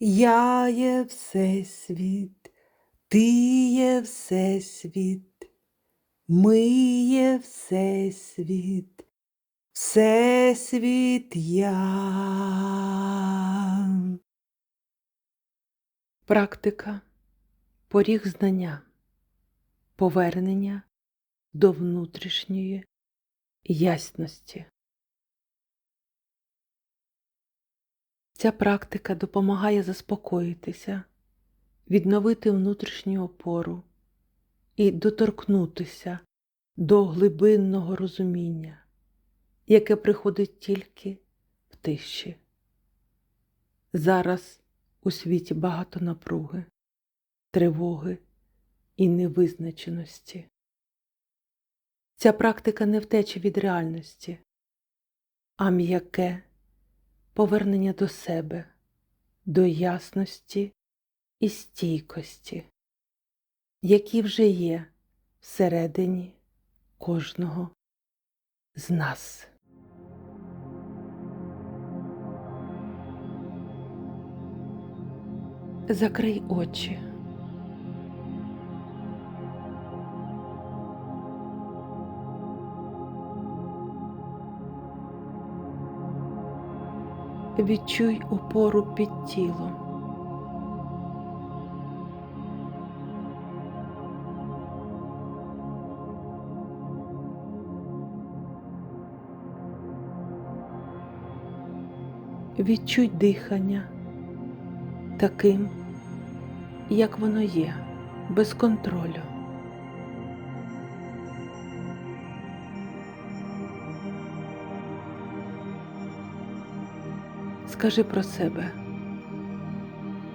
Я є Всесвіт, ти є Всесвіт, ми є Всесвіт, Всесвіт я. Практика поріг знання, повернення до внутрішньої ясності. Ця практика допомагає заспокоїтися, відновити внутрішню опору і доторкнутися до глибинного розуміння, яке приходить тільки в тиші. Зараз у світі багато напруги, тривоги і невизначеності. Ця практика не втеча від реальності, а м'яке повернення до себе, до ясності і стійкості, які вже є всередині кожного з нас. Закрий очі. Відчуй опору під тілом. Відчуй дихання таким, як воно є, без контролю. Скажи про себе.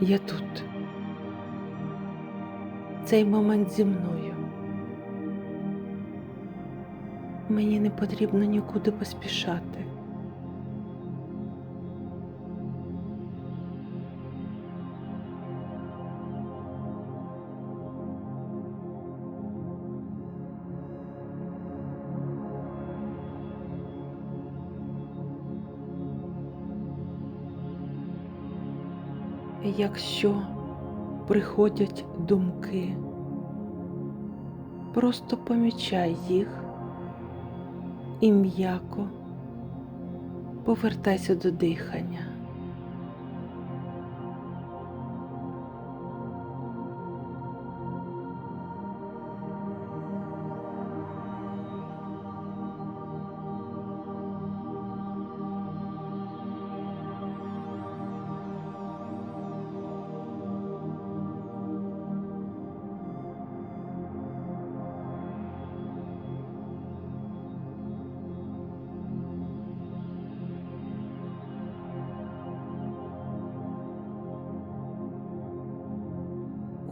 Я тут. Цей момент зі мною. Мені не потрібно нікуди поспішати. Якщо приходять думки, просто помічай їх і м'яко повертайся до дихання.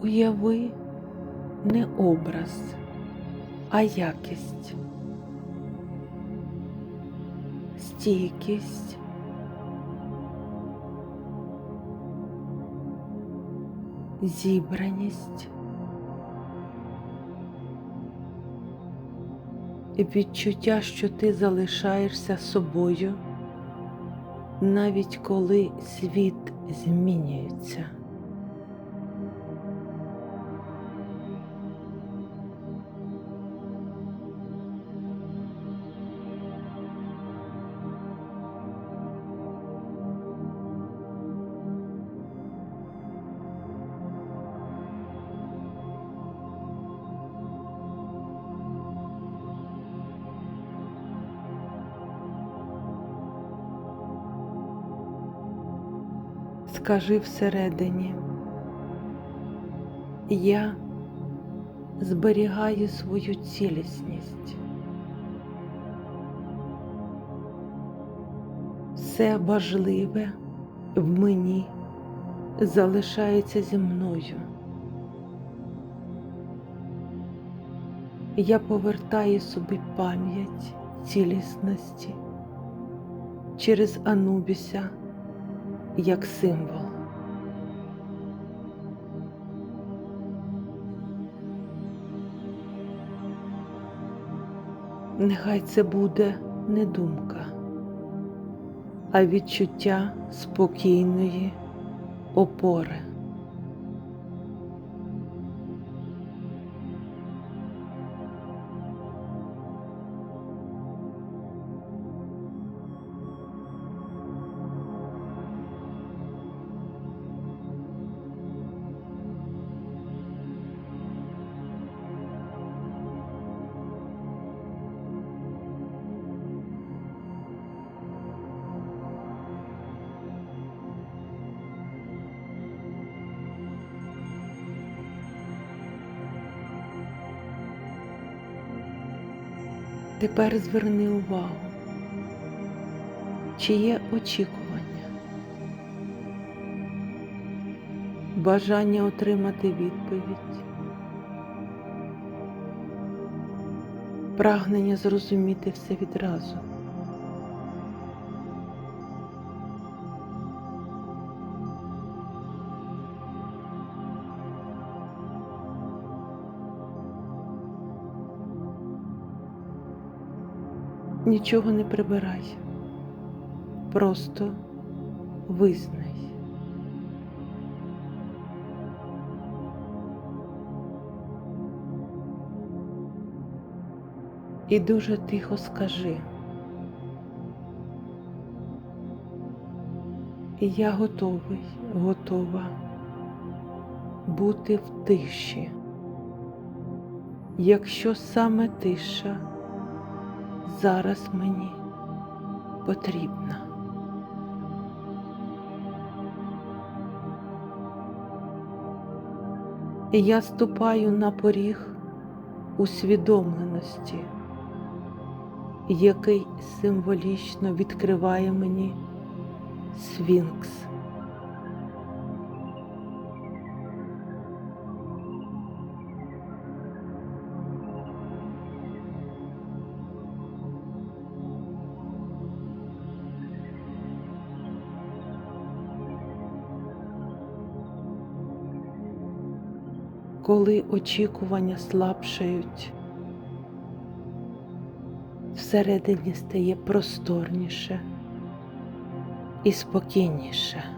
Уяви не образ, а якість, стійкість, зібраність, і відчуття, що ти залишаєшся собою, навіть коли світ змінюється. Скажи всередині, я зберігаю свою цілісність. Все важливе в мені залишається зі мною. Я повертаю собі пам'ять цілісності через Анубіся як символ. Нехай це буде не думка, а відчуття спокійної, опори. Тепер зверни увагу, чи є очікування, бажання отримати відповідь, прагнення зрозуміти все відразу. Нічого не прибирай, просто визнай. І дуже тихо скажи. Я готовий, готова бути в тиші, якщо саме тиша зараз мені потрібна. Я ступаю на поріг усвідомленості, який символічно відкриває мені Сфінкс. Коли очікування слабшають, всередині стає просторніше і спокійніше.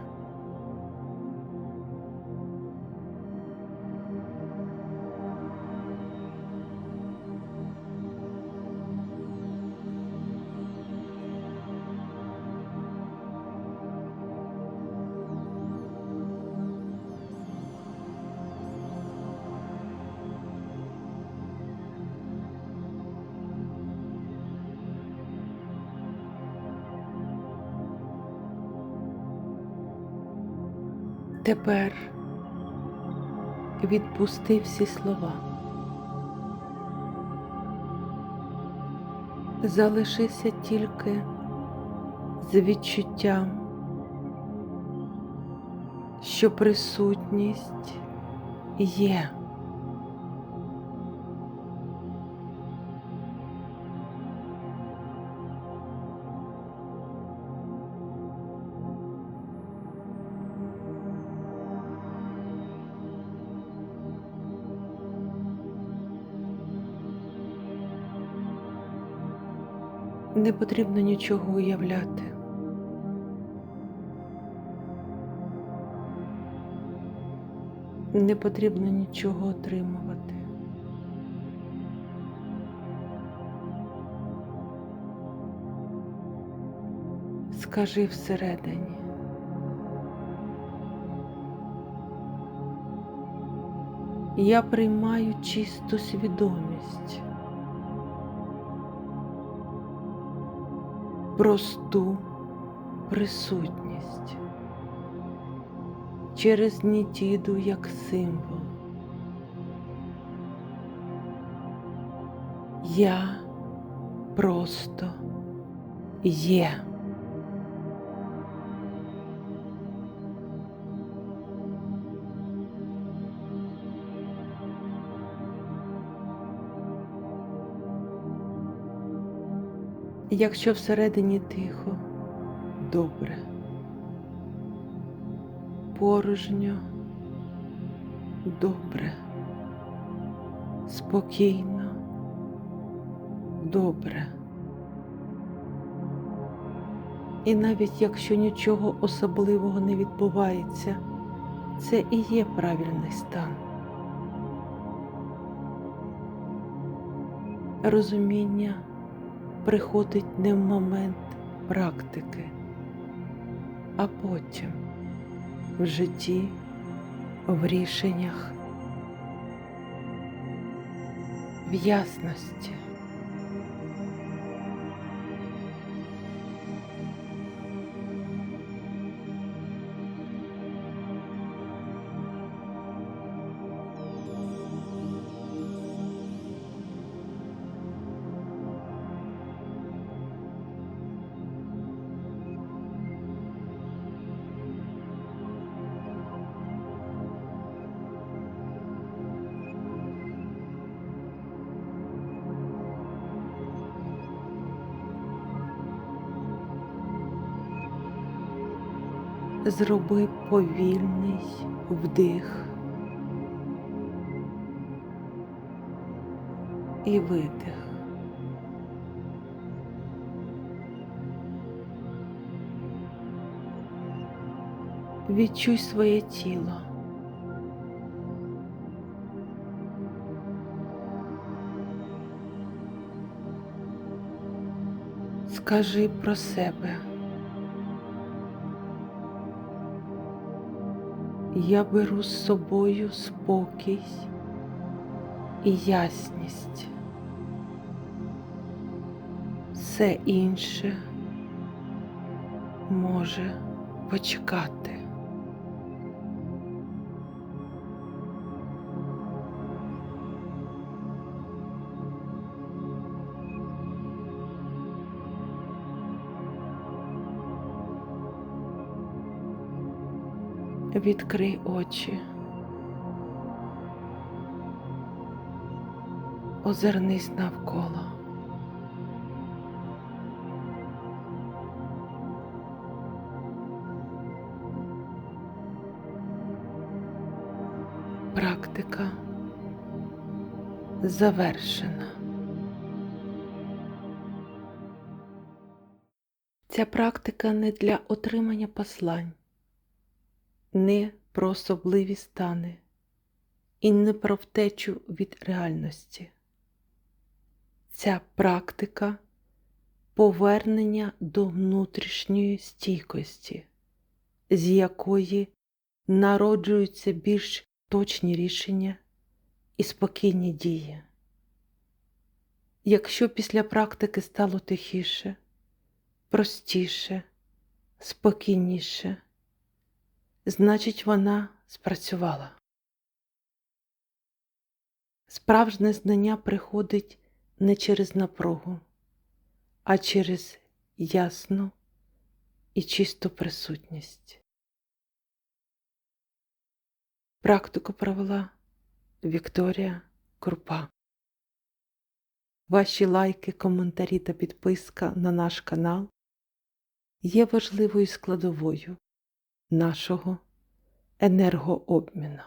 Тепер відпусти всі слова. Залишися тільки з відчуттям, що присутність є. Не потрібно нічого уявляти. Не потрібно нічого отримувати. Скажи всередині. Я приймаю чисту свідомість. Просту присутність через нітіду як символ. Я просто є. Якщо всередині тихо, добре, порожньо, добре, спокійно, добре. І навіть якщо нічого особливого не відбувається це і є правильний стан. Розуміння приходить не в момент практики, а потім в житті, в рішеннях, в ясності. Зроби повільний вдих і видих. Відчуй своє тіло. Скажи про себе. Я беру з собою спокій і ясність. Все інше може почекати. Відкрий очі. Озирнись навколо. Практика завершена. Ця практика не для отримання послань не про особливі стани і не про втечу від реальності. Ця практика повернення до внутрішньої стійкості, з якої народжуються більш точні рішення і спокійні дії. Якщо після практики стало тихіше, простіше, спокійніше, значить вона спрацювала. Справжнє знання приходить не через напругу, а через ясну і чисту присутність. Практику провела Вікторія Крупа. Ваші лайки, коментарі та підписка на наш канал є важливою складовою нашого енергообміну.